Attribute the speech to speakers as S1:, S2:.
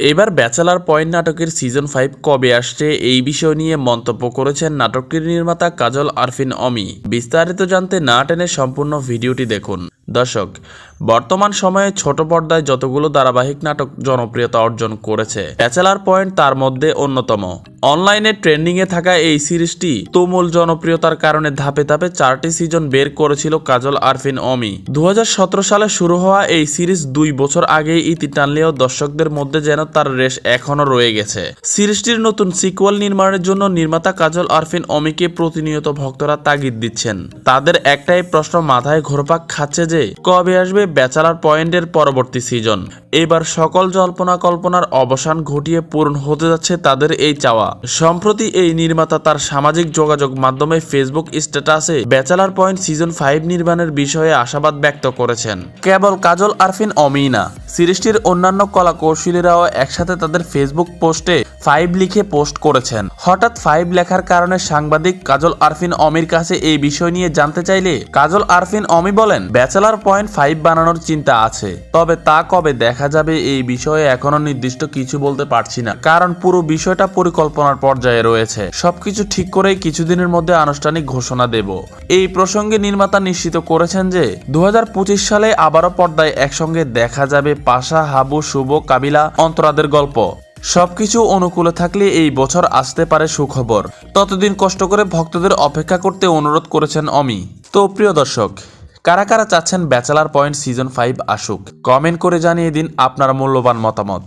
S1: এবার bachelor point নাটকের season five কবে আসছে এই বিষয় নিয়ে মন্তব্য করেছেন নাটকটির নির্মাতা কাজল আরফিন অমি। বিস্তারিত জানতে না টেনে সম্পূর্ণ ভিডিওটি দেখুন। দর্শক, বর্তমান সময়ে ছোট পর্দায় যতগুলো ধারাবাহিক নাটক জনপ্রিয়তা অর্জন করেছে, ব্যাচেলার পয়েন্ট তার মধ্যে অন্যতম। অনলাইনে ট্রেন্ডিংয়ে থাকা এই সিরিজটি তুমুল জনপ্রিয়তার কারণে ধাপে ধাপে চারটি সিজন বের করেছিল কাজল, আরফিন, অমি। দু সালে শুরু হওয়া এই সিরিজ দুই বছর আগেই ইতি টানলেও দর্শকদের মধ্যে যেন তার রেশ এখনও রয়ে গেছে। সিরিজটির নতুন সিকুয়াল নির্মাণের জন্য নির্মাতা কাজল, আরফিন, অমিকে প্রতিনিয়ত ভক্তরা তাগিদ দিচ্ছেন। তাদের একটাই প্রশ্ন, মাথায় ঘোরপাক খাচ্ছে যে কবে আসবে ব্যাচেলার পয়েন্টের পরবর্তী সিজন এবার সকল জল্পনা কল্পনার অবসান ঘটিয়ে পূরণ হতে যাচ্ছে তাদের এই চাওয়া। সম্প্রতি এই নির্মাতা তার সামাজিক যোগাযোগ মাধ্যমে ফেসবুক স্ট্যাটাসে ব্যাচেলার পয়েন্ট সিজন ফাইভ নির্মাণের বিষয়ে আশাবাদ ব্যক্ত করেছেন। কেবল কাজল, আরফিন, অমিই না। সিরিজটির অন্যান্য কলা কৌশলীরাও একসাথে তাদের ফেসবুক পোস্টে ফাইভ লিখে পোস্ট করেছেন। হঠাৎ ফাইভ লেখার কারণে সাংবাদিক কাজল, আরফিন, অমির কাছে এই বিষয় নিয়ে জানতে চাইলে কাজল, আরফিন অমি বলেন, ব্যাচেলার পয়েন্ট ফাইভ বানানোর চিন্তা আছে। তবে তা কবে দেখা যাবে এই বিষয়ে এখনও নির্দিষ্ট কিছু বলতে পারছি না। কারণ পুরো বিষয়টা পরিকল্পনার পর্যায়ে রয়েছে। সবকিছু ঠিক করেই কিছুদিনের মধ্যে আনুষ্ঠানিক ঘোষণা দেব। এই প্রসঙ্গে নির্মাতা নিশ্চিত করেছেন যে দু সালে আবারও পর্দায় একসঙ্গে দেখা যাবে পাশা, হাবু, শুভ, কাবিলা, অন্তরাদের গল্প। সবকিছু অনুকূলে থাকলে এই বছর আসতে পারে সুখবর। ততদিন কষ্ট করে ভক্তদের অপেক্ষা করতে অনুরোধ করেছেন অমি। তো প্রিয় দর্শক কারা কারা চাচ্ছেন ব্যাচেলার পয়েন্ট সিজন ফাইভ আসুক, কমেন্ট করে জানিয়ে দিন আপনার মূল্যবান মতামত।